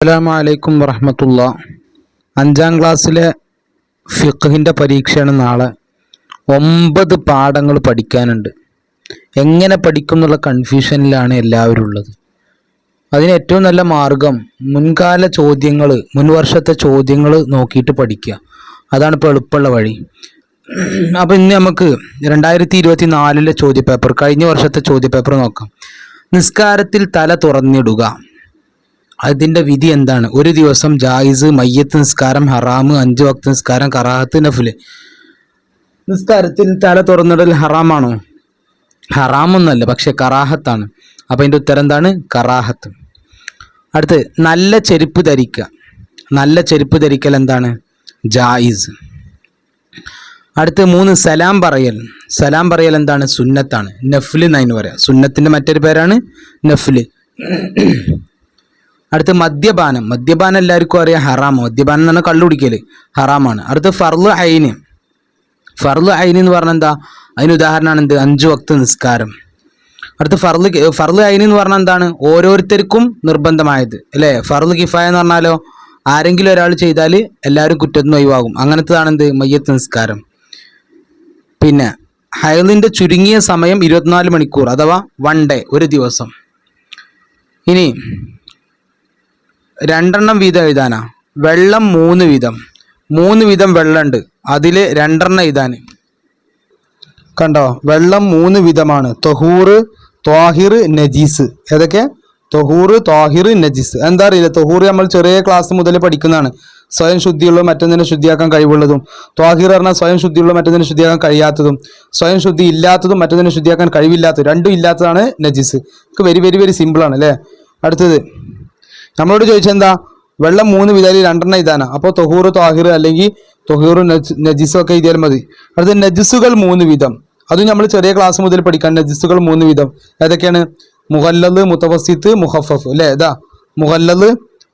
അസ്സലാമലൈക്കും വറഹമത്തുള്ള. അഞ്ചാം ക്ലാസ്സിലെ ഫിഖിന്റെ പരീക്ഷയാണ് നാളെ. ഒമ്പത് പാഠങ്ങൾ പഠിക്കാനുണ്ട്. എങ്ങനെ പഠിക്കും എന്നുള്ള കൺഫ്യൂഷനിലാണ് എല്ലാവരും ഉള്ളത്. അതിന് ഏറ്റവും നല്ല മാർഗം മുൻകാല ചോദ്യങ്ങൾ മുൻവർഷത്തെ ചോദ്യങ്ങൾ നോക്കിയിട്ട് പഠിക്കുക. അതാണ് ഇപ്പോൾ എളുപ്പമുള്ള വഴി. അപ്പോൾ ഇന്ന് നമുക്ക് രണ്ടായിരത്തി ഇരുപത്തി നാലിലെ ചോദ്യപേപ്പർ കഴിഞ്ഞ വർഷത്തെ ചോദ്യപേപ്പർ നോക്കാം. നിസ്കാരത്തിൽ തല തുറന്നിടുക. അതിന്റെ വിധി എന്താണ്? ഒരു ദിവസം ജായിസ് മയ്യത്ത് നിസ്കാരം ഹറാമ് അഞ്ച് വക്ത നിസ്കാരം കറാഹത്ത് നഫിൽ. നിസ്കാരത്തിൽ തല തുറന്നിടൽ ഹറാമാണോ? ഹറാമൊന്നല്ല പക്ഷെ കറാഹത്താണ്. അപ്പൊ അതിന്റെ ഉത്തരം എന്താണ്? കറാഹത്ത്. അടുത്ത് നല്ല ചെരുപ്പ് ധരിക്കുക. നല്ല ചെരുപ്പ് ധരിക്കൽ എന്താണ്? ജായിസ്. അടുത്ത് മൂന്ന് സലാം പറയൽ. സലാം പറയൽ എന്താണ്? സുന്നത്താണ്. നഫ്ല് എന്നതിന് പറയാം സുന്നത്തിന്റെ മറ്റൊരു പേരാണ് നഫ്ല്. അടുത്ത് മദ്യപാനം. മദ്യപാനം എല്ലാവർക്കും അറിയാം ഹറാമോ മദ്യപാനം എന്ന് പറഞ്ഞാൽ കള്ളു കുടിക്കൽ ഹറാമാണ്. അടുത്ത് ഫർൾ ഐന് ഫർൾ ഐന് എന്ന് പറഞ്ഞാൽ എന്താ? അതിന് ഉദാഹരണമാണ് എന്ത്? അഞ്ചു വക്ത നിസ്കാരം. അടുത്ത് ഫർൾ ഫർൾ ഐന് എന്ന് പറഞ്ഞാൽ എന്താണ്? ഓരോരുത്തർക്കും നിർബന്ധമായത്. അല്ലേ? ഫർൾ കിഫായ എന്ന് പറഞ്ഞാലോ ആരെങ്കിലും ഒരാൾ ചെയ്താൽ എല്ലാവരും കുറ്റത്തിന് ഒഴിവാകും. അങ്ങനത്തതാണ് എന്ത്? മയ്യത്ത് നിസ്കാരം. പിന്നെ ഹയലിന്റെ ചുരുങ്ങിയ സമയം ഇരുപത്തിനാല് മണിക്കൂർ അഥവാ വൺ ഡേ ഒരു ദിവസം. ഇനി രണ്ടെണ്ണം വീതം എഴുതാനാ. വെള്ളം മൂന്ന് വീതം. മൂന്ന് വീതം വെള്ളമുണ്ട് അതിൽ രണ്ടെണ്ണം എഴുതാൻ കണ്ടോ? വെള്ളം മൂന്ന് വിധമാണ് തൊഹൂറ് ത്വാഹിർ നജീസ്. ഏതൊക്കെ? തൊഹൂറ് ത്വാഹിർ നജീസ്. എന്താ അറിയില്ല. തൊഹൂറ് നമ്മൾ ചെറിയ ക്ലാസ് മുതൽ പഠിക്കുന്നതാണ്. സ്വയം ശുദ്ധിയുള്ള മറ്റൊന്നിനെ ശുദ്ധിയാക്കാൻ കഴിവുള്ളതും. ത്വാഹിർ പറഞ്ഞാൽ സ്വയം ശുദ്ധിയുള്ള മറ്റൊന്നിനെ ശുദ്ധിയാക്കാൻ കഴിയാത്തതും. സ്വയം ശുദ്ധി ഇല്ലാത്തതും മറ്റൊന്നിനെ ശുദ്ധിയാക്കാൻ കഴിവില്ലാത്തതും. രണ്ടും ഇല്ലാത്തതാണ് നജീസ്. ഒക്കെ വെരി വെരി വെരി സിമ്പിൾ ആണ് അല്ലേ? അടുത്തത്. നമ്മളോട് ചോദിച്ചെന്താ? വെള്ളം മൂന്ന് വിധാലി രണ്ടെണ്ണം ഇതാണ്. അപ്പോൾ തൊഹൂർ താഹിർ അല്ലെങ്കിൽ തൊഹൂർ നജിസും ഒക്കെ എഴുതിയാൽ മതി. അടുത്ത നജിസുകൾ മൂന്ന് വിധം. അതും നമ്മൾ ചെറിയ ക്ലാസ് മുതൽ പഠിക്കാൻ നജിസുകൾ മൂന്ന് വിധം. ഏതൊക്കെയാണ്? മുഹല്ലത് മുത്തവസിത്ത് മുഹഫഫ്. അല്ലേ? ഇതാ. മുഹല്ലത്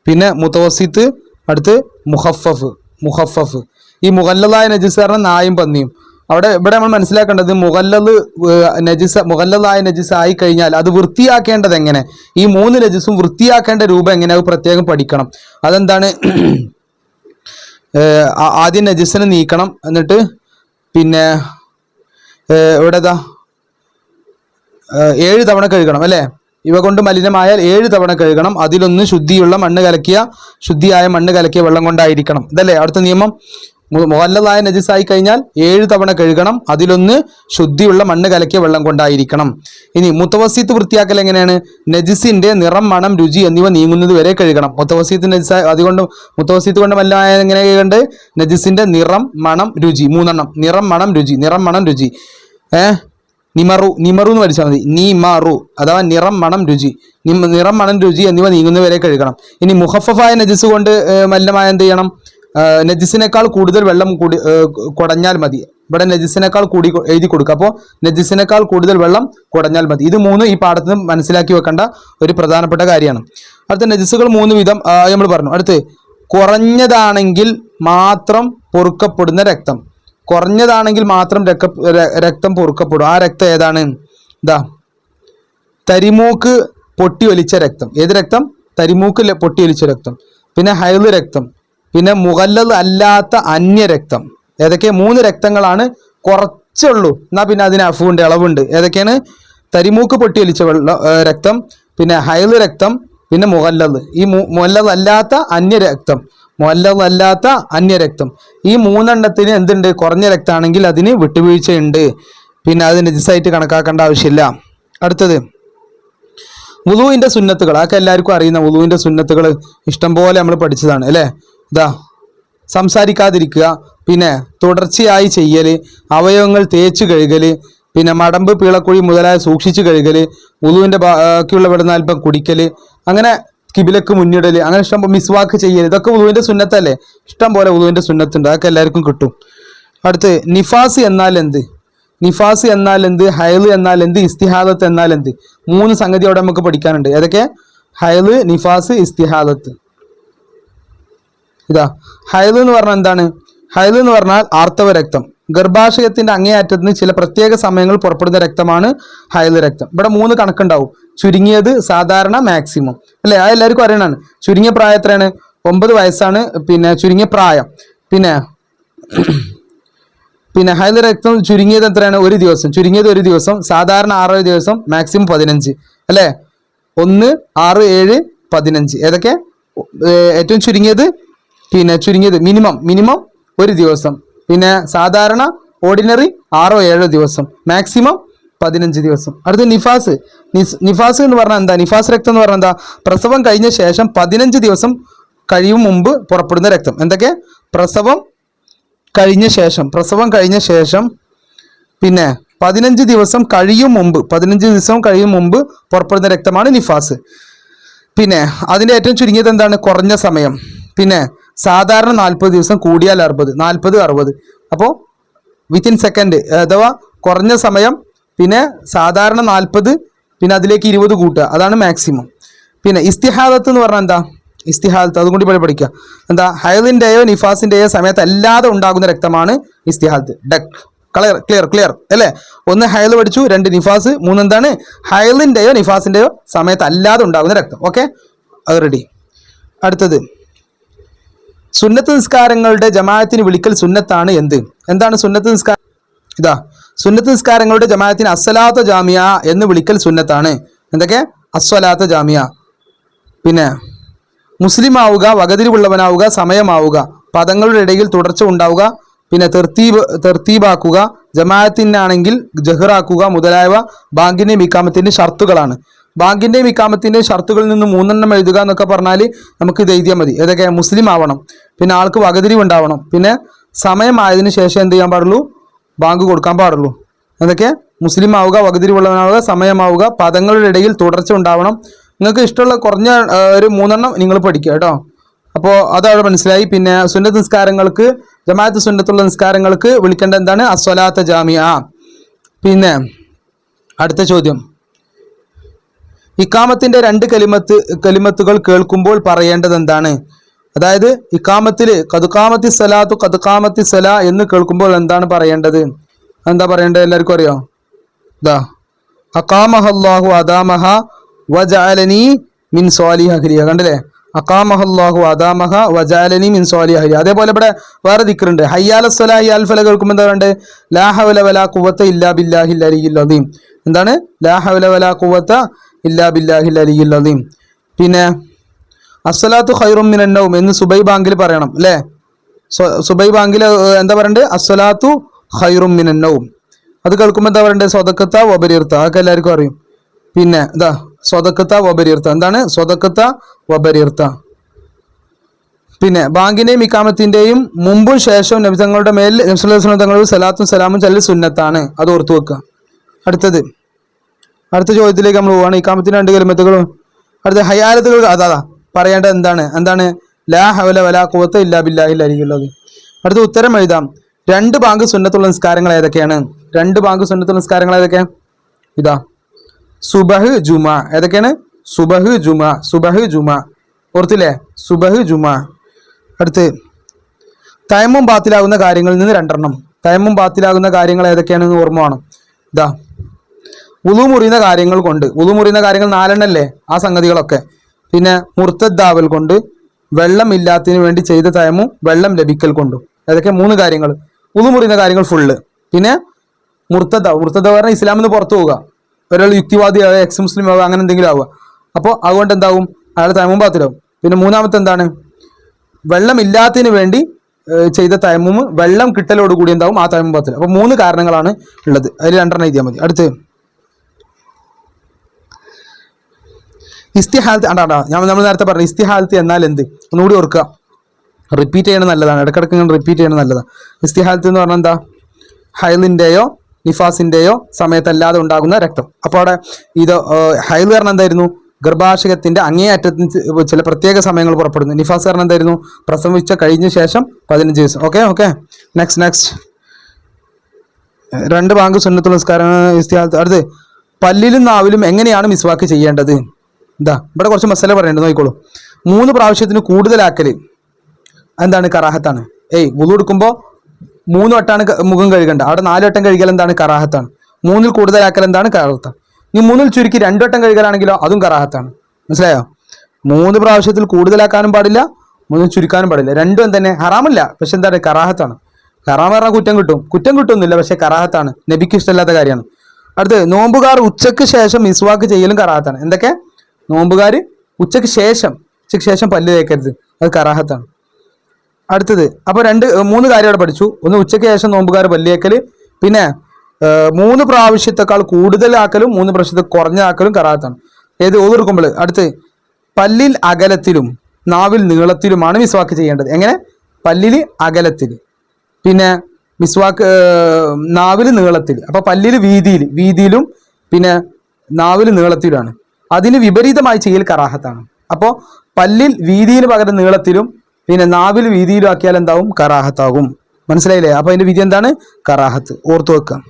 പിന്നെ മുത്തവസിത്ത് അടുത്ത് മുഹഫഫ് മുഹഫഫ്. ഈ മുഹല്ലതായ നജിസ് കാരണം നായും പന്നിയും. അവിടെ ഇവിടെ നമ്മൾ മനസ്സിലാക്കേണ്ടത് മുഗല്ലത് നജിസ മുഗല്ലതായ നജിസ് ആയി കഴിഞ്ഞാൽ അത് വൃത്തിയാക്കേണ്ടത് എങ്ങനെ? ഈ മൂന്ന് നജിസും വൃത്തിയാക്കേണ്ട രൂപം എങ്ങനെ? അത് പ്രത്യേകം പഠിക്കണം. അതെന്താണ്? ആദ്യം നജിസിനെ നീക്കണം. എന്നിട്ട് പിന്നെ ഇവിടെ ഏഴ് തവണ കഴുകണം അല്ലേ? ഇവ കൊണ്ട് മലിനമായാൽ ഏഴ് തവണ കഴുകണം. അതിലൊന്ന് ശുദ്ധിയുള്ള മണ്ണ് കലക്കിയ ശുദ്ധിയായ മണ്ണ് കലക്കിയ വെള്ളം കൊണ്ടായിരിക്കണം. ഇതല്ലേ? അടുത്ത നിയമം. മു- നജീസായി കഴിഞ്ഞാൽ ഏഴ് തവണ കഴുകണം. അതിലൊന്ന് ശുദ്ധിയുള്ള മണ്ണ് കലക്കിയ വെള്ളം കൊണ്ടായിരിക്കണം. ഇനി മുത്തവസീത്ത് വൃത്തിയാക്കൽ എങ്ങനെയാണ്? നജിസിന്റെ നിറം മണം രുചി എന്നിവ നീങ്ങുന്നത് വരെ കഴുകണം. മുത്തവസീത്ത് നജിസ അതുകൊണ്ട് മുത്തവസീത്ത് കൊണ്ട് മലിനമായ എങ്ങനെ കഴുകണ്ട്? നജിസിന്റെ നിറം മണം രുചി. മൂന്നെണ്ണം. നിറം മണം രുചി. നിറം മണം രുചി. ഏഹ് നിമറു. നിമറു എന്ന് പഠിച്ചാൽ മതി. നിമറു. അഥവാ നിറം മണം രുചി. നിറം മണം രുചി എന്നിവ നീങ്ങുന്നവരെ കഴുകണം. ഇനി മുഹഫഫായ നജിസ് കൊണ്ട് മല്ലമായ എന്ത് ചെയ്യണം? നജിസിനേക്കാൾ കൂടുതൽ വെള്ളം കൂടി കുടഞ്ഞാൽ മതി. ഇവിടെ നജിസിനേക്കാൾ കൂടി എഴുതി കൊടുക്കുക. അപ്പോൾ നജിസിനേക്കാൾ കൂടുതൽ വെള്ളം കുടഞ്ഞാൽ മതി. ഇത് മൂന്ന് ഈ പാഠത്തിൽ നിന്ന് മനസ്സിലാക്കി വെക്കേണ്ട ഒരു പ്രധാനപ്പെട്ട കാര്യമാണ്. അടുത്ത നജിസുകൾ മൂന്ന് വിധം നമ്മൾ പറഞ്ഞു. അടുത്ത് കുറഞ്ഞതാണെങ്കിൽ മാത്രം പൊറുക്കപ്പെടുന്ന രക്തം. കുറഞ്ഞതാണെങ്കിൽ മാത്രം രക്ത രക്തം പൊറുക്കപ്പെടും. ആ രക്തം ഏതാണ്? ഇതാ തരിമൂക്ക് പൊട്ടി ഒലിച്ച രക്തം. ഏത് രക്തം? തരിമൂക്ക് പൊട്ടി ഒലിച്ച രക്തം. പിന്നെ ഹൈൽ രക്തം. പിന്നെ മുഗല്ലൽ അല്ലാത്ത അന്യരക്തം. ഏതൊക്കെ? മൂന്ന് രക്തങ്ങളാണ്. കുറച്ചുള്ളൂ. എന്നാൽ പിന്നെ അതിന് അഫുണ്ട് ഇളവുണ്ട് ഏതൊക്കെയാണ്? തരിമൂക്ക് പൊട്ടി വലിച്ച രക്തം പിന്നെ ഹൈൽ രക്തം പിന്നെ മുഗല്ലൽ ഈ മുല്ലൽ അല്ലാത്ത അന്യരക്തം. മുല്ലൽ അല്ലാത്ത അന്യരക്തം. ഈ മൂന്നെണ്ണത്തിന് എന്തുണ്ട്? കുറഞ്ഞ രക്തമാണെങ്കിൽ അതിന് വിട്ടുവീഴ്ചയുണ്ട്. പിന്നെ അത് നജിസായിട്ട് കണക്കാക്കേണ്ട ആവശ്യമില്ല. അടുത്തത്. വുളുവിന്റെ സുന്നത്തുകൾ. അതൊക്കെ എല്ലാവർക്കും അറിയുന്ന വുളുവിന്റെ സുന്നത്തുകൾ ഇഷ്ടംപോലെ നമ്മൾ പഠിച്ചതാണ് അല്ലേ? ഇതാ സംസാരിക്കാതിരിക്കുക. പിന്നെ തുടർച്ചയായി ചെയ്യൽ അവയവങ്ങൾ തേച്ച് കഴുകൽ പിന്നെ മടമ്പ് പീളക്കുഴി മുതലായ സൂക്ഷിച്ച് കഴുകൽ ഉളുവിന്റെ ബാക്കിയുള്ള വെള്ളം അല്പം കുടിക്കൽ അങ്ങനെ കിബിലക്ക് മുന്നിടൽ അങ്ങനെ ഇഷ്ടം മിസ്വാക്ക് ചെയ്യൽ ഇതൊക്കെ ഉളുവിന്റെ സുന്നത്തല്ലേ? ഇഷ്ടം പോലെ ഉളുവിന്റെ സുന്നത്തുണ്ട് അതൊക്കെ എല്ലാവർക്കും കിട്ടും. അടുത്ത് നിഫാസ് എന്നാൽ എന്ത്? നിഫാസ് എന്നാൽ എന്ത്? ഹയൽ എന്നാൽ എന്ത്? ഇസ്തിഹാദത്ത് എന്നാൽ എന്ത്? മൂന്ന് സംഗതി അവിടെ നമുക്ക് പഠിക്കാനുണ്ട്. ഏതൊക്കെ? ഹയൽ നിഫാസ് ഇസ്തിഹാദത്ത്. ഇതാ ഹയൽ എന്ന് പറഞ്ഞാൽ എന്താണ്? ഹയൽ എന്ന് പറഞ്ഞാൽ ആർത്തവ രക്തം. ഗർഭാശയത്തിന്റെ അങ്ങേയറ്റത്തിന് ചില പ്രത്യേക സമയങ്ങൾ പുറപ്പെടുന്ന രക്തമാണ് ഹൈൽ രക്തം. ഇവിടെ മൂന്ന് കണക്കുണ്ടാവും. ചുരുങ്ങിയത് സാധാരണ മാക്സിമം. അല്ലേ? ആ എല്ലാവർക്കും അറിയണാണ് ചുരുങ്ങിയ പ്രായം എത്രയാണ്? ഒമ്പത് വയസ്സാണ്. പിന്നെ ചുരുങ്ങിയ പ്രായം. പിന്നെ പിന്നെ ഹൈൽ രക്തം ചുരുങ്ങിയത് എത്രയാണ്? ഒരു ദിവസം. ചുരുങ്ങിയത് ഒരു ദിവസം. സാധാരണ ആറ് ദിവസം മാക്സിമം പതിനഞ്ച്. അല്ലേ? ഒന്ന് ആറ് ഏഴ് പതിനഞ്ച്. ഏതൊക്കെ? ഏറ്റവും ചുരുങ്ങിയത് പിന്നെ ചുരുങ്ങിയത് മിനിമം മിനിമം ഒരു ദിവസം. പിന്നെ സാധാരണ ഓർഡിനറി ആറോ ഏഴോ ദിവസം. മാക്സിമം പതിനഞ്ച് ദിവസം. അടുത്ത നിഫാസ്. നിഫാസ് എന്ന് പറഞ്ഞാൽ എന്താ? നിഫാസ് രക്തം എന്ന് പറഞ്ഞാൽ എന്താ? പ്രസവം കഴിഞ്ഞ ശേഷം പതിനഞ്ച് ദിവസം കഴിയും മുമ്പ് പുറപ്പെടുന്ന രക്തം. എന്തൊക്കെ? പ്രസവം കഴിഞ്ഞ ശേഷം പ്രസവം കഴിഞ്ഞ ശേഷം പിന്നെ പതിനഞ്ച് ദിവസം കഴിയും മുമ്പ് പതിനഞ്ച് ദിവസം കഴിയും മുമ്പ് പുറപ്പെടുന്ന രക്തമാണ് നിഫാസ്. പിന്നെ അതിന്റെ ഏറ്റവും ചുരുങ്ങിയത് എന്താണ്? കുറഞ്ഞ സമയം. പിന്നെ സാധാരണ നാൽപ്പത് ദിവസം കൂടിയാൽ അറുപത് നാൽപ്പത് അറുപത്. അപ്പോൾ വിത്തിൻ സെക്കൻഡ് അഥവാ കുറഞ്ഞ സമയം പിന്നെ സാധാരണ നാൽപ്പത് പിന്നെ അതിലേക്ക് ഇരുപത് കൂട്ടുക. അതാണ് മാക്സിമം പിന്നെ ഇസ്തിഹാദത്ത് എന്ന് പറഞ്ഞാൽ എന്താ? ഇസ്തിഹാദത്ത് അതും കൂടി പഠിക്കുക എന്താ? ഹയലിന്റെയോ നിഫാസിന്റെയോ സമയത്ത് അല്ലാതെ ഉണ്ടാകുന്ന രക്തമാണ് ഇസ്തിഹാദത്ത്. ഡക്. ക്ലിയർ ക്ലിയർ ക്ലിയർ അല്ലേ? ഒന്ന് ഹയൽ പഠിച്ചു രണ്ട് നിഫാസ് മൂന്ന് എന്താണ് ഹയലിന്റെയോ നിഫാസിന്റെയോ സമയത്ത് അല്ലാതെ ഉണ്ടാകുന്ന രക്തം. ഓക്കെ അത് റെഡി അടുത്തത്. സുന്നത്ത് നിസ്കാരങ്ങളുടെ ജമാഅത്തിന് വിളിക്കൽ സുന്നത്താണ് എന്ത്? എന്താണ് സുന്നത്ത് നിസ്കാരം ഇതാ സുന്നത്ത് നിസ്കാരങ്ങളുടെ ജമാഅത്തിന് അസ്സലാത്ത ജാമിയ എന്ന് വിളിക്കൽ സുന്നത്താണ്. എന്തൊക്കെ? അസ്വലാത്ത ജാമിയ പിന്നെ മുസ്ലിം ആവുക വകതിരിവുള്ളവനാവുക സമയമാവുക പദങ്ങളുടെ ഇടയിൽ തുടർച്ച ഉണ്ടാവുക പിന്നെ തെർത്തീബ് തെർത്തീബാക്കുക ജമാഅത്തിനാണെങ്കിൽ ജഹ്റാക്കുക മുതലായവ ബാങ്കിന്റെയും ഇക്കാമത്തിന്റെ ഷർത്തുകളാണ്. ബാങ്കിന്റെയും ഇക്കാമത്തിന്റെയും ഷർത്തുകളിൽ നിന്ന് മൂന്നെണ്ണം എഴുതുക എന്നൊക്കെ പറഞ്ഞാൽ നമുക്ക് ഇത് എഴുതിയാൽ മതി. ഏതൊക്കെ മുസ്ലിം ആവണം. പിന്നെ ആൾക്ക് വകതിരിവ് ഉണ്ടാവണം. പിന്നെ സമയമായതിനു ശേഷം എന്ത് ചെയ്യാൻ പാടുള്ളൂ? ബാങ്ക് കൊടുക്കാൻ പാടുള്ളൂ. എന്തൊക്കെ മുസ്ലിം ആവുക വകതിരിവുള്ളവനാവുക സമയമാവുക പദങ്ങളുടെ ഇടയിൽ തുടർച്ച ഉണ്ടാവണം. നിങ്ങൾക്ക് ഇഷ്ടമുള്ള കുറഞ്ഞ ഒരു മൂന്നെണ്ണം നിങ്ങൾ പഠിക്കുക കേട്ടോ. അപ്പോൾ അതവിടെ മനസ്സിലായി. പിന്നെ സുന്നത്ത് നിസ്കാരങ്ങൾക്ക് ജമാഅത്ത് സുന്നത്തുള്ള നിസ്കാരങ്ങൾക്ക് വിളിക്കേണ്ട എന്താണ്? അസ്വലാത്ത ജാമിയ പിന്നെ അടുത്ത ചോദ്യം. ഇക്കാമത്തിന്റെ രണ്ട് കലിമത്ത് കലിമത്തുകൾ കേൾക്കുമ്പോൾ പറയേണ്ടത് എന്താണ് അതായത് ഇക്കാമത്തിൽ കതുക്കാമത്തി സലാത്തു കതുക്കാമത്തി സല എന്ന് കേൾക്കുമ്പോൾ എന്താണ് പറയേണ്ടത്? എന്താ പറയേണ്ടത് എല്ലാവർക്കും അറിയോ? ഇതാ അക്കാമഹല്ലാഹു അദാമഹ വജാലനി മിൻ സ്വാലിഹരിയ കണ്ടില്ലേ? അക്കാമഹല്ലാഹു അദാമഹ വജാലനി മിൻ സ്വാലിഹരിയ അതേപോലെ ഇവിടെ വേറെ ദിക്കറുണ്ട് ഹയ്യാല സ്വലാഹി കേൾക്കുമ്പോൾ എന്താ വേണ്ടത് ലാഹവല വലാ കുവത്ത ഇല്ലാ ബില്ലാഹിൽ അലിയിൽ അദീം. എന്താണ്? ലാഹവല വലാ കുവത്ത ഇല്ലാ ബില്ലാഹിൽ അലിയിൽ അദീം പിന്നെ അസ്സലാത്തു ഖൈറും മിനന്നവും എന്ന് സുബൈ ബാങ്കിൽ പറയണം അല്ലേ? സുബൈ ബാങ്കിൽ എന്താ പറയണ്ടത് അസ്സലാത്തു ഖൈറും മിനന്നവും അത് കേൾക്കുമ്പോൾ എന്താ പറയണ്ടത് സ്വതക്കത്ത വബരീർത്ത അതൊക്കെ എല്ലാവർക്കും അറിയും. പിന്നെ ഇതാ സ്വതക്കത്ത വബരീർത്ത എന്താണ്? സ്വതക്കത്ത വബരീർത്ത പിന്നെ ബാങ്കിന്റെയും ഇക്കാമത്തിന്റെയും മുമ്പും ശേഷവും നബി തങ്ങളുടെ മേൽ നബ്സുല്ലാ തങ്ങളുടെ സലാത്തും സലാമും ചൊല്ലി സുന്നത്താണ്. അത് ഓർത്തു വെക്കുക. അടുത്തത്. അടുത്ത ചോദ്യത്തിലേക്ക് നമ്മൾ പോവാണ്. ഇക്കാമത്തിന് രണ്ട് കലിമത്തുകളും അടുത്ത ഹയാലത്തുകൾ അതാ പറയേണ്ടത് എന്താണ്? എന്താണ്? ലാ ഹവല വല കുവത്ത് ഇല്ലാ ബില്ലാഹില്ലായിരിക്കുള്ളത് അടുത്ത ഉത്തരം എഴുതാം. രണ്ട് ബാങ്ക് സുന്നത്തുള്ള നിസ്കാരങ്ങൾ ഏതൊക്കെയാണ്? രണ്ട് ബാങ്ക് സുന്നത്തുള്ള നിസ്കാരങ്ങൾ ഏതൊക്കെ? ഇതാ സുബഹ് ജുമ. ഏതൊക്കെയാണ്? സുബഹ് ജുമ സുബഹ് ജുമ. ഓർത്തില്ലേ? സുബഹ് ജുമ. അടുത്ത് തയമും ബാത്തിലാകുന്ന കാര്യങ്ങളിൽ നിന്ന് രണ്ടെണ്ണം. തയമും ബാത്തിലാകുന്ന കാര്യങ്ങൾ ഏതൊക്കെയാണെന്ന് ഓർമ്മ വേണം. ഇതാ ഉളു മുറിയുന്ന കാര്യങ്ങൾ കൊണ്ട് ഉളു മുറിയുന്ന കാര്യങ്ങൾ നാലെണ്ണല്ലേ ആ സംഗതികളൊക്കെ. പിന്നെ മുർത്തദ്ദാവൽ കൊണ്ട് വെള്ളം ഇല്ലാത്തതിന് വേണ്ടി ചെയ്ത തയമും വെള്ളം ലഭിക്കൽ കൊണ്ടും. അതൊക്കെ മൂന്ന് കാര്യങ്ങൾ. ഉളു മുറിയുന്ന കാര്യങ്ങൾ ഫുള്ള് പിന്നെ മുർത്തദ മുർത്തദ പറഞ്ഞാൽ ഇസ്ലാമിൽ നിന്ന് പുറത്തു പോവുക. ഒരാൾ യുക്തിവാദി ആവുക എക്സ് മുസ്ലിം ആവുക അങ്ങനെ എന്തെങ്കിലും ആവുക. അപ്പോൾ അതുകൊണ്ട് എന്താവും? അയാൾ തയമും പാത്തിലാവും. പിന്നെ മൂന്നാമത്തെ എന്താണ്? വെള്ളം ഇല്ലാത്തതിന് വേണ്ടി ചെയ്ത തയമും വെള്ളം കിട്ടലോടുകൂടി എന്താവും? ആ തയമും പാത്തിൽ അപ്പോൾ മൂന്ന് കാരണങ്ങളാണ് ഉള്ളത്. അതിൽ രണ്ടെണ്ണം എഴുതിയാൽ മതി. അടുത്ത്. ഇസ്തിഹാലത്ത് അണ്ടാ ഞാൻ നമ്മൾ നേരത്തെ പറഞ്ഞു ഇസ്തിഹാലത്ത് എന്നാൽ എന്ത്? ഒന്നുകൂടി ഓർക്കുക. റിപ്പീറ്റ് ചെയ്യണത് നല്ലതാണ്. ഇടക്കിടക്ക് ഇങ്ങനെ റിപ്പീറ്റ് ചെയ്യണത് നല്ലതാണ്. ഇസ്തിഹാലത്ത് എന്ന് പറഞ്ഞാൽ എന്താ? ഹൈലിന്റെയോ നിഫാസിന്റെയോ സമയത്തല്ലാതെ ഉണ്ടാകുന്ന രക്തം. അപ്പോൾ അവിടെ ഇത് ഹൈൽ കാരണം എന്തായിരുന്നു? ഗർഭാശയത്തിന്റെ അങ്ങേയറ്റത്തിന് ചില പ്രത്യേക സമയങ്ങൾ പുറപ്പെടുന്നു. നിഫാസ് കാരണം എന്തായിരുന്നു? പ്രസവിച്ച കഴിഞ്ഞ ശേഷം പതിനഞ്ച് ദിവസം. ഓക്കെ ഓക്കെ നെക്സ്റ്റ് നെക്സ്റ്റ് രണ്ട് ബാങ്ക് സുന്നത്തുള്ള നിസ്കാരം അടുത്ത് പല്ലിലും നാവിലും എങ്ങനെയാണ് മിസ്വാക്ക് ചെയ്യേണ്ടത്? എന്താ ഇവിടെ കുറച്ച് മസാല പറയേണ്ടത് നോക്കിക്കോളൂ. മൂന്ന് പ്രാവശ്യത്തിന് കൂടുതലാക്കൽ എന്താണ്? കറാഹത്താണ്. ഏയ് വുളു എടുക്കുമ്പോൾ മൂന്ന് വട്ടാണ് മുഖം കഴുകേണ്ടത് അവിടെ നാല് വട്ടം കഴുകൽ എന്താണ്? കറാഹത്താണ്. മൂന്നിൽ കൂടുതലാക്കൽ എന്താണ്? കറാഹത്ത ഇനി മൂന്നിൽ ചുരുക്കി രണ്ട് വട്ടം കഴുകലാണെങ്കിലോ അതും കറാഹത്താണ്. മനസ്സിലായോ? മൂന്ന് പ്രാവശ്യത്തിൽ കൂടുതലാക്കാനും പാടില്ല മൂന്നിൽ ചുരുക്കാനും പാടില്ല. രണ്ടും തന്നെ ഹറാമില്ല പക്ഷെ എന്താണ്? കറാഹത്താണ്. കറാമ പറഞ്ഞാൽ കുറ്റം കിട്ടും. കുറ്റം കിട്ടുന്നില്ല പക്ഷെ കറാഹത്താണ്. നബിക്ക് ഇഷ്ടമില്ലാത്ത കാര്യമാണ്. അടുത്ത് നോമ്പുകാർ ഉച്ചയ്ക്ക് ശേഷം മിസ്വാക്ക് ചെയ്യലും കറാഹത്താണ്. എന്തൊക്കെ? നോമ്പുകാർ ഉച്ചയ്ക്ക് ശേഷം ഉച്ചയ്ക്ക് ശേഷം പല്ല് തേക്കരുത്. അത് കറാഹത്താണ്. അടുത്തത് അപ്പോൾ രണ്ട് മൂന്ന് കാര്യം അവിടെ പഠിച്ചു. ഒന്ന് ഉച്ചയ്ക്ക് ശേഷം നോമ്പുകാർ പല്ല് തേക്കൽ പിന്നെ മൂന്ന് പ്രാവശ്യത്തെക്കാൾ കൂടുതലാക്കലും മൂന്ന് പ്രാവശ്യത്തെ കുറഞ്ഞാക്കലും കറാത്താണ് ഏത് ഓതിർക്കുമ്പോൾ അടുത്ത് പല്ലിൽ അകലത്തിലും നാവിൽ നീളത്തിലുമാണ് മിസ്വാക്ക് ചെയ്യേണ്ടത്. എങ്ങനെ? പല്ലിൽ അകലത്തിൽ പിന്നെ മിസ്വാക്ക് നാവിൽ നീളത്തിൽ അപ്പോൾ പല്ലിൽ വീതിയിൽ വീതിയിലും പിന്നെ നാവിൽ നീളത്തിലുമാണ്. അതിന് വിപരീതമായി ചെയ്യൽ കറാഹത്താണ്. അപ്പോൾ പല്ലിൽ വീതിയിൽ പകരം നീളത്തിലും പിന്നെ നാവിൽ വീതിയിലും ആക്കിയാൽ എന്താവും? കറാഹത്താകും. മനസ്സിലായില്ലേ? അപ്പോൾ അതിന്റെ വിധി എന്താണ്? കറാഹത്ത്. ഓർത്തു വെക്കുക.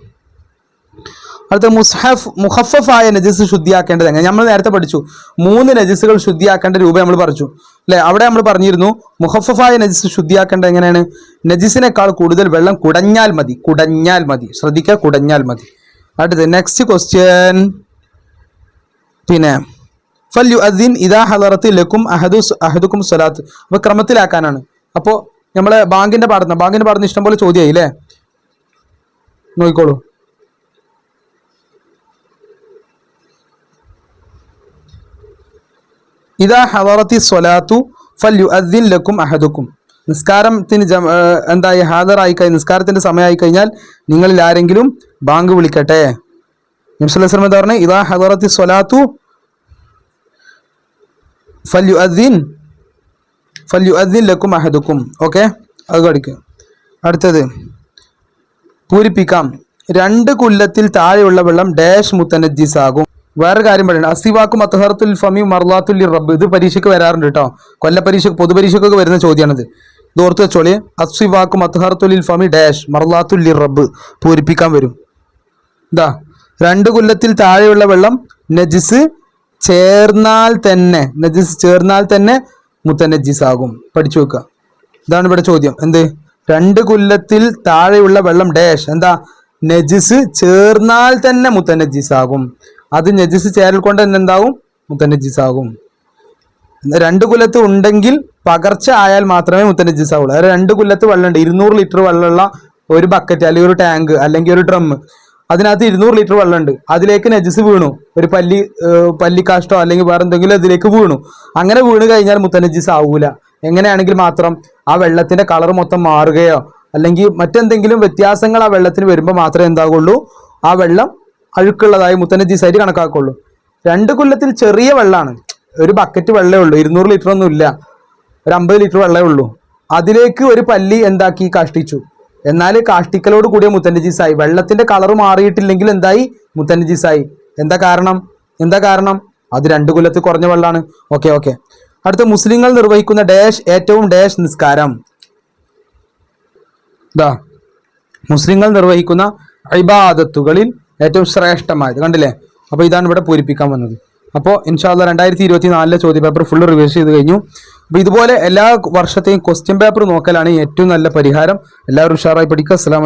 അടുത്ത മുസ്ഹഫ് മുഹഫഫായ നജസ് ശുദ്ധിയാക്കേണ്ടത് എങ്ങനെ? നമ്മൾ നേരത്തെ പഠിച്ചു. മൂന്ന് നജസുകൾ ശുദ്ധിയാക്കേണ്ട രൂപം നമ്മൾ പറഞ്ഞു. അല്ലെ? അവിടെ നമ്മൾ പറഞ്ഞിരുന്നു മുഹഫഫായ നജസ് ശുദ്ധിയാക്കേണ്ടത് എങ്ങനെയാണ്? നജിസിനേക്കാൾ കൂടുതൽ വെള്ളം കുടഞ്ഞാൽ മതി. കുടഞ്ഞാൽ മതി. ശ്രദ്ധിക്കുക കുടഞ്ഞാൽ മതി. അടുത്തത് നെക്സ്റ്റ് ക്വസ്റ്റ്യൻ പിന്നെ ഫല്യു അദ്ദീൻ ഇതാ ഹലറത്ത് ലക്കും അഹദു അഹദുക്കും സ്വലാത്ത്. അപ്പോൾ ക്രമത്തിലാക്കാനാണ്. അപ്പോൾ നമ്മളെ ബാങ്കിന്റെ പാടുന്ന ബാങ്കിന്റെ പാടുന്ന ഇഷ്ടംപോലെ ചോദ്യമായി അല്ലേ നോക്കിക്കോളൂ. ഇതാ ഹദറത്തി സ്വലാത്തു ഫല്യു അദ്ദീൻ ലക്കും അഹദുക്കും. നിസ്കാരത്തിന് എന്തായി ഹാജറായി കഴിഞ്ഞാൽ നിസ്കാരത്തിന്റെ സമയമായി കഴിഞ്ഞാൽ നിങ്ങളിൽ ആരെങ്കിലും ബാങ്ക് വിളിക്കട്ടെ. നിംസുലസ്ലം എന്താ ഇതാ ഹദറത്തി സ്വലാത്തു ഫല്യു അദ്ദീൻ ഫല്യു അദ്ദീൻ ലക്കും അഹദുക്കും. ഓക്കെ? അത് കടിക്കും അടുത്തത് പൂരിപ്പിക്കാം. രണ്ട് കുല്ലത്തിൽ താഴെയുള്ള വെള്ളം ഡാഷ് മുത്തനജീസ് ആകും. വേറെ കാര്യം പറയണം. അസിവാക്കും അത്തഹറത്തുൽ ഫമി മർലാത്തുൽ റബ്ബ് ഇത് പരീക്ഷയ്ക്ക് വരാറുണ്ട് കേട്ടോ. കൊല്ല പരീക്ഷ പൊതുപരീക്ഷയ്ക്കൊക്കെ വരുന്ന ചോദ്യമാണിത് ഇത് ഓർത്ത് വെച്ചോളി. അസിവാക്കും അത്തഹറത്തുൽ ഫമി ഡാഷ് മർലാത്തുൽ റബ്ബ് പൂരിപ്പിക്കാൻ വരും. ഇതാ. രണ്ട് കൊല്ലത്തിൽ താഴെയുള്ള വെള്ളം നജിസ് ചേർന്നാൽ തന്നെ നജിസ് ചേർന്നാൽ തന്നെ മുത്തനജിസ് ആകും. പഠിച്ചു വെക്കുക ഇതാണ് ഇവിടെ ചോദ്യം. എന്ത്? രണ്ട് കൊല്ലത്തിൽ താഴെയുള്ള വെള്ളം ഡാഷ്. എന്താ? നജിസ് ചേർന്നാൽ തന്നെ മുത്തനജിസ് ആകും. അത് നജിസ് ചേരൽ കൊണ്ട് തന്നെ എന്താവും? മുത്തനജിസ് ആകും. രണ്ട് കുലത്ത് ഉണ്ടെങ്കിൽ പകർച്ച ആയാൽ മാത്രമേ മുത്തനജിസ് ആവുള്ളൂ. അതായത് രണ്ട് കുലത്ത് വെള്ളമുണ്ട്. ഇരുന്നൂറ് ലിറ്റർ വെള്ളമുള്ള ഒരു ബക്കറ്റ് അല്ലെങ്കിൽ ഒരു ടാങ്ക് അല്ലെങ്കിൽ ഒരു ഡ്രം അതിനകത്ത് ഇരുന്നൂറ് ലിറ്റർ വെള്ളമുണ്ട്. അതിലേക്ക് നജസ് വീണു. ഒരു പല്ലി പല്ലിക്കാഷ്ടോ അല്ലെങ്കിൽ വേറെ എന്തെങ്കിലും അതിലേക്ക് വീണു. അങ്ങനെ വീണ് കഴിഞ്ഞാൽ മുത്തനജിസ് ആവൂല. എങ്ങനെയാണെങ്കിൽ മാത്രം ആ വെള്ളത്തിന്റെ കളർ മൊത്തം മാറുകയോ അല്ലെങ്കിൽ മറ്റെന്തെങ്കിലും വ്യത്യാസങ്ങൾ ആ വെള്ളത്തിന് വരുമ്പോൾ മാത്രമേ എന്താകുള്ളൂ ആ വെള്ളം അഴുക്കുള്ളതായി മുത്തനജീസായിട്ട് കണക്കാക്കുള്ളൂ. രണ്ട് കൊല്ലത്തിൽ ചെറിയ വെള്ളമാണ്. ഒരു ബക്കറ്റ് വെള്ളമേ ഉള്ളൂ. ഇരുന്നൂറ് ലിറ്റർ ഒന്നും ഇല്ല ഒരു അമ്പത് ലിറ്റർ വെള്ളമേ ഉള്ളൂ. അതിലേക്ക് ഒരു പല്ലി എന്താക്കി? കാഷ്ടിച്ചു. എന്നാൽ കാഷ്ടിക്കലോട് കൂടിയ മുത്തനജീസായി വെള്ളത്തിന്റെ കളർ മാറിയിട്ടില്ലെങ്കിൽ എന്തായി? മുത്തനജീസായി എന്താ കാരണം? എന്താ കാരണം? അത് രണ്ട് കൊല്ലത്ത് കുറഞ്ഞ വെള്ളമാണ്. Okay okay. അടുത്ത മുസ്ലിങ്ങൾ നിർവഹിക്കുന്ന ഡാഷ് ഏറ്റവും ഡാഷ് നിസ്കാരം. ഇതാ മുസ്ലിങ്ങൾ നിർവഹിക്കുന്ന ഇബാദത്തുകളിൽ ഏറ്റവും ശ്രേഷ്ഠമായത്. കണ്ടില്ലേ? അപ്പോൾ ഇതാണ് ഇവിടെ പൂരിപ്പിക്കാൻ വന്നത്. അപ്പോൾ ഇൻഷാല്ല രണ്ടായിരത്തി ഇരുപത്തി നാലിലെ ചോദ്യ പേപ്പർ ഫുള്ള് റിവേഴ്സ് ചെയ്ത് കഴിഞ്ഞു. അപ്പോൾ ഇതുപോലെ എല്ലാ വർഷത്തെയും ക്വസ്റ്റ്യൻ പേപ്പർ നോക്കലാണ് ഏറ്റവും നല്ല പരിഹാരം. എല്ലാവരും ഉഷാറായി പഠിക്കുക. അലൈക്കും.